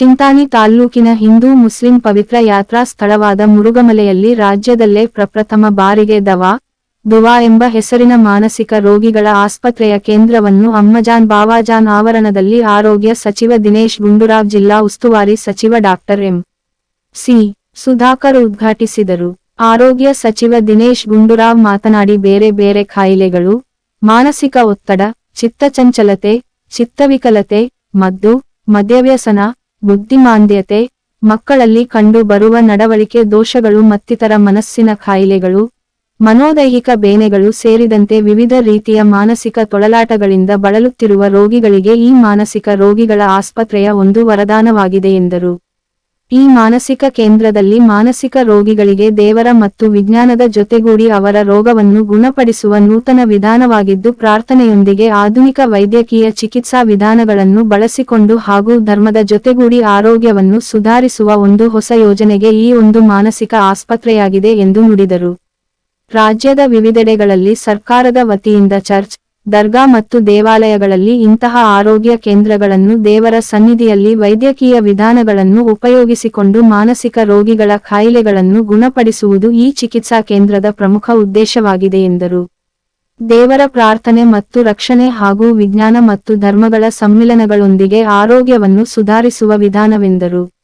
ಚಿಂತಾನಿ ತಾಲ್ಲೂಕಿನ ಹಿಂದೂ ಮುಸ್ಲಿಂ ಪವಿತ್ರ ಯಾತ್ರಾ ಸ್ಥಳವಾದ ಮುರುಗಮಲೆಯಲ್ಲಿ ರಾಜ್ಯದಲ್ಲೇ ಪ್ರಪ್ರಥಮ ಬಾರಿಗೆ ದವಾ, ದುವಾ ಎಂಬ ಹೆಸರಿನ ಮಾನಸಿಕ ರೋಗಿಗಳ ಆಸ್ಪತ್ರೆಯ ಕೇಂದ್ರವನ್ನು ಅಮ್ಮಜಾನ್ ಬಾವಾಜಾನ್ ಆವರಣದಲ್ಲಿ ಆರೋಗ್ಯ ಸಚಿವ ದಿನೇಶ್ ಗುಂಡೂರಾವ್ ಜಿಲ್ಲಾ ಉಸ್ತುವಾರಿ ಸಚಿವ ಡಾಕ್ಟರ್ ಎಂ. ಸಿ. ಸುಧಾಕರ್ ಉದ್ಘಾಟಿಸಿದರು. ಆರೋಗ್ಯ ಸಚಿವ ದಿನೇಶ್ ಗುಂಡೂರಾವ್ ಮಾತನಾಡಿ ಬೇರೆ ಬೇರೆ ಕಾಯಿಲೆಗಳು ಮಾನಸಿಕ ಒತ್ತಡ, ಚಿತ್ತಚಂಚಲತೆ, ಚಿತ್ತವಿಕಲತೆ, ಮದ್ದು, ಮದ್ಯವ್ಯಸನ ಬುದ್ಧಿಮಾಂದ್ಯತೆ, ಮಕ್ಕಳಲ್ಲಿ ಕಂಡು ಬರುವ ನಡವಳಿಕೆ ದೋಷಗಳು ಮತ್ತಿತರ ಮನಸ್ಸಿನ ಕಾಯಿಲೆಗಳು ಮನೋದೈಹಿಕ ಬೇನೆಗಳು ಸೇರಿದಂತೆ ವಿವಿಧ ರೀತಿಯ ಮಾನಸಿಕ ತೊಳಲಾಟಗಳಿಂದ ಬಳಲುತ್ತಿರುವ ರೋಗಿಗಳಿಗೆ ಈ ಮಾನಸಿಕ ರೋಗಿಗಳ ಆಸ್ಪತ್ರೆಯ ಒಂದು ವರದಾನವಾಗಿದೆ ಎಂದರು. ಈ ಮಾನಸಿಕ ಕೇಂದ್ರದಲ್ಲಿ ಮಾನಸಿಕ ರೋಗಿಗಳಿಗೆ ದೇವರ ಮತ್ತು ವಿಜ್ಞಾನದ ಜೊತೆಗೂಡಿ ಅವರ ರೋಗವನ್ನು ಗುಣಪಡಿಸುವ ನೂತನ ವಿಧಾನವಾಗಿದ್ದು ಪ್ರಾರ್ಥನೆಯೊಂದಿಗೆ ಆಧುನಿಕ ವೈದ್ಯಕೀಯ ಚಿಕಿತ್ಸಾ ವಿಧಾನಗಳನ್ನು ಬಳಸಿಕೊಂಡು ಹಾಗೂ ಧರ್ಮದ ಜೊತೆಗೂಡಿ ಆರೋಗ್ಯವನ್ನು ಸುಧಾರಿಸುವ ಒಂದು ಹೊಸ ಯೋಜನೆಗೆ ಈ ಒಂದು ಮಾನಸಿಕ ಆಸ್ಪತ್ರೆಯಾಗಿದೆ ಎಂದು ನುಡಿದರು. ರಾಜ್ಯದ ವಿವಿಧೆಡೆಗಳಲ್ಲಿ ಸರ್ಕಾರದ ವತಿಯಿಂದ ಚರ್ಚ್ ದರ್ಗಾ ಮತ್ತು ದೇವಾಲಯಗಳಲ್ಲಿ ಇಂತಹ ಆರೋಗ್ಯ ಕೇಂದ್ರಗಳನ್ನು ದೇವರ ಸನ್ನಿಧಿಯಲ್ಲಿ ವೈದ್ಯಕೀಯ ವಿಧಾನಗಳನ್ನು ಉಪಯೋಗಿಸಿಕೊಂಡು ಮಾನಸಿಕ ರೋಗಿಗಳ ಕಾಯಿಲೆಗಳನ್ನು ಗುಣಪಡಿಸುವುದು ಈ ಚಿಕಿತ್ಸಾ ಕೇಂದ್ರದ ಪ್ರಮುಖ ಉದ್ದೇಶವಾಗಿದೆ ಎಂದರು. ದೇವರ ಪ್ರಾರ್ಥನೆ ಮತ್ತು ರಕ್ಷಣೆ ಹಾಗೂ ವಿಜ್ಞಾನ ಮತ್ತು ಧರ್ಮಗಳ ಸಮ್ಮಿಲನಗಳೊಂದಿಗೆ ಆರೋಗ್ಯವನ್ನು ಸುಧಾರಿಸುವ ವಿಧಾನವೆಂದರು.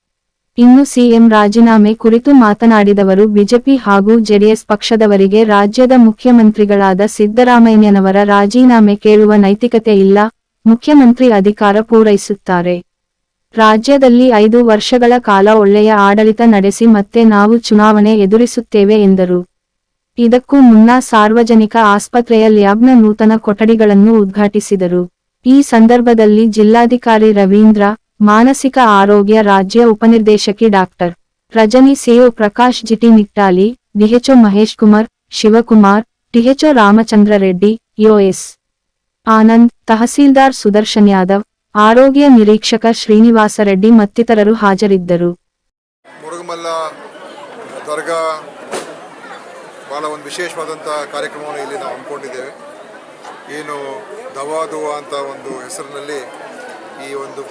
ಇನ್ನು ಸಿಎಂ ರಾಜೀನಾಮೆ ಕುರಿತು ಮಾತನಾಡಿದವರು ಬಿಜೆಪಿ ಹಾಗೂ ಜೆಡಿಎಸ್ ಪಕ್ಷದವರಿಗೆ ರಾಜ್ಯದ ಮುಖ್ಯಮಂತ್ರಿಗಳಾದ ಸಿದ್ದರಾಮಯ್ಯನವರ ರಾಜೀನಾಮೆ ಕೇಳುವ ನೈತಿಕತೆ ಇಲ್ಲ, ಮುಖ್ಯಮಂತ್ರಿ ಅಧಿಕಾರ ಪೂರೈಸುತ್ತಾರೆ. ರಾಜ್ಯದಲ್ಲಿ ಐದು ವರ್ಷಗಳ ಕಾಲ ಒಳ್ಳೆಯ ಆಡಳಿತ ನಡೆಸಿ ಮತ್ತೆ ನಾವು ಚುನಾವಣೆ ಎದುರಿಸುತ್ತೇವೆ ಎಂದರು. ಇದಕ್ಕೂ ಮುನ್ನ ಸಾರ್ವಜನಿಕ ಆಸ್ಪತ್ರೆಯ ಲ್ಯಾಬ್ನ ನೂತನ ಕೊಠಡಿಗಳನ್ನು ಉದ್ಘಾಟಿಸಿದರು. ಈ ಸಂದರ್ಭದಲ್ಲಿ ಜಿಲ್ಲಾಧಿಕಾರಿ ರವೀಂದ್ರ ಮಾನಸಿಕ ಆರೋಗ್ಯ ರಾಜ್ಯ ಉಪನಿರ್ದೇಶಕಿ doctor Rajani CO Prakash GT Nittali DHO Mahesh Kumar, Shivakumar THO Ramachandra Reddy US Anand, tahsildar Sudarshan Yadav, ಆರೋಗ್ಯ ನಿರೀಕ್ಷಕ ಶ್ರೀನಿವಾಸ ರೆಡ್ಡಿ ಮತ್ತಿತರರು ಹಾಜರಿದ್ದರು. ಒಂದು ವಿಶೇಷವಾದಂಥ ಕಾರ್ಯಕ್ರಮವನ್ನು ಇಲ್ಲಿ ನಾವು ಏನು ದವಾ ದುವಾ ಅಂತ ಒಂದು ಹೆಸರಿನಲ್ಲಿ ಈ ಒಂದು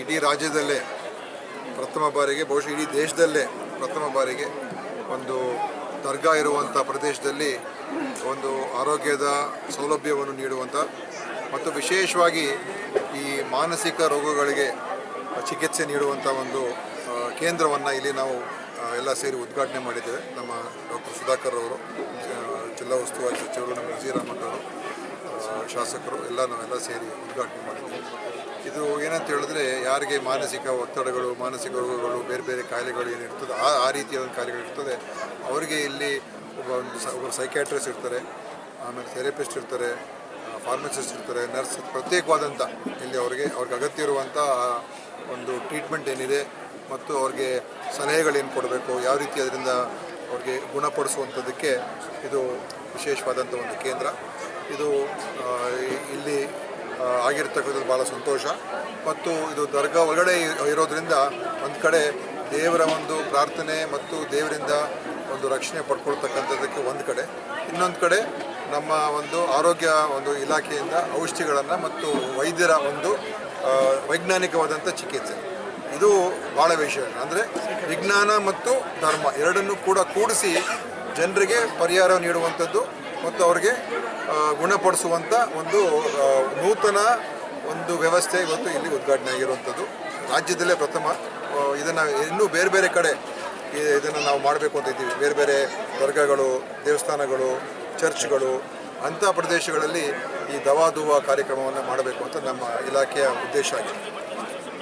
ಇಡೀ ರಾಜ್ಯದಲ್ಲೇ ಪ್ರಥಮ ಬಾರಿಗೆ ಬಹುಶಃ ಇಡೀ ದೇಶದಲ್ಲೇ ಪ್ರಥಮ ಬಾರಿಗೆ ಒಂದು ದರ್ಗಾ ಇರುವಂಥ ಪ್ರದೇಶದಲ್ಲಿ ಒಂದು ಆರೋಗ್ಯದ ಸೌಲಭ್ಯವನ್ನು ನೀಡುವಂಥ ಮತ್ತು ವಿಶೇಷವಾಗಿ ಈ ಮಾನಸಿಕ ರೋಗಗಳಿಗೆ ಚಿಕಿತ್ಸೆ ನೀಡುವಂಥ ಒಂದು ಕೇಂದ್ರವನ್ನು ಇಲ್ಲಿ ನಾವು ಎಲ್ಲ ಸೇರಿ ಉದ್ಘಾಟನೆ ಮಾಡಿದ್ದೇವೆ. ನಮ್ಮ ಡಾಕ್ಟರ್ ಸುಧಾಕರ್ ಅವರು ಜಿಲ್ಲಾ ಉಸ್ತುವಾರಿ ಸಚಿವರು ನಮ್ಮ ಆ, ಶಾಸಕರು ಎಲ್ಲ ನಾವೆಲ್ಲ ಸೇರಿ ಉದ್ಘಾಟನೆ ಮಾಡಿದ್ದೇವೆ. ಇದು ಏನಂತ ಹೇಳಿದ್ರೆ ಯಾರಿಗೆ ಮಾನಸಿಕ ಒತ್ತಡಗಳು, ಮಾನಸಿಕ ರೋಗಗಳು, ಬೇರೆ ಬೇರೆ ಕಾಯಿಲೆಗಳು ಏನಿರ್ತದೆ ಆ ಆ ರೀತಿಯ ಒಂದು ಕಾಯಿಲೆಗಳು ಇರ್ತದೆ. ಅವರಿಗೆ ಇಲ್ಲಿ ಒಬ್ಬ ಒಂದು ಒಬ್ಬರು ಸೈಕ್ಯಾಟ್ರಿಸ್ಟ್ ಇರ್ತಾರೆ, ಆಮೇಲೆ ಥೆರಪಿಸ್ಟ್ ಇರ್ತಾರೆ ಫಾರ್ಮಸಿಸ್ಟ್ ಇರ್ತಾರೆ ನರ್ಸ್ ಪ್ರತ್ಯೇಕವಾದಂಥ ಇಲ್ಲಿ ಅವರಿಗೆ, ಅವ್ರಿಗೆ ಅಗತ್ಯ ಇರುವಂಥ ಒಂದು ಟ್ರೀಟ್ಮೆಂಟ್ ಏನಿದೆ ಮತ್ತು ಅವ್ರಿಗೆ ಸಲಹೆಗಳೇನು ಕೊಡಬೇಕು, ಯಾವ ರೀತಿ ಅದರಿಂದ ಅವ್ರಿಗೆ ಗುಣಪಡಿಸುವಂಥದ್ದಕ್ಕೆ ಇದು ವಿಶೇಷವಾದಂಥ ಒಂದು ಕೇಂದ್ರ. ಇದು ಇಲ್ಲಿ ಆಗಿರ್ತಕ್ಕಂಥದ್ದು ಭಾಳ ಸಂತೋಷ. ಮತ್ತು ಇದು ದರ್ಗಾ ಒಳಗಡೆ ಇರೋದರಿಂದ ಒಂದು ಕಡೆ ದೇವರ ಒಂದು ಪ್ರಾರ್ಥನೆ ಮತ್ತು ದೇವರಿಂದ ಒಂದು ರಕ್ಷಣೆ ಪಡ್ಕೊಳ್ತಕ್ಕಂಥದ್ದಕ್ಕೆ ಒಂದು ಕಡೆ. ಇನ್ನೊಂದು ಕಡೆ ನಮ್ಮ ಒಂದು ಆರೋಗ್ಯ ಒಂದು ಇಲಾಖೆಯಿಂದ ಔಷಧಿಗಳನ್ನು ಮತ್ತು ವೈದ್ಯರ ಒಂದು ವೈಜ್ಞಾನಿಕವಾದಂಥ ಚಿಕಿತ್ಸೆ. ಇದು ಭಾಳ ವಿಷಯ ಅಂದರೆ ವಿಜ್ಞಾನ ಮತ್ತು ಧರ್ಮ ಎರಡನ್ನೂ ಕೂಡ ಕೂಡಿಸಿ ಜನರಿಗೆ ಪರಿಹಾರ ನೀಡುವಂಥದ್ದು ಮತ್ತು ಅವರಿಗೆ ಗುಣಪಡಿಸುವಂಥ ಒಂದು ನೂತನ ಒಂದು ವ್ಯವಸ್ಥೆ ಇವತ್ತು ಇಲ್ಲಿ ಉದ್ಘಾಟನೆ ಆಗಿರುವಂಥದ್ದು. ರಾಜ್ಯದಲ್ಲೇ ಪ್ರಥಮ ಇದನ್ನು ಇನ್ನೂ ಬೇರೆ ಬೇರೆ ಕಡೆ ಇದನ್ನು ನಾವು ಮಾಡಬೇಕು ಅಂತ ಇದ್ದೀವಿ. ಬೇರೆ ಬೇರೆ ವರ್ಗಗಳು, ದೇವಸ್ಥಾನಗಳು, ಚರ್ಚ್ಗಳು, ಅಂಥ ಪ್ರದೇಶಗಳಲ್ಲಿ ಈ ದವಾದುವ ಕಾರ್ಯಕ್ರಮವನ್ನು ಮಾಡಬೇಕು ಅಂತ ನಮ್ಮ ಇಲಾಖೆಯ ಉದ್ದೇಶ ಆಗಿದೆ.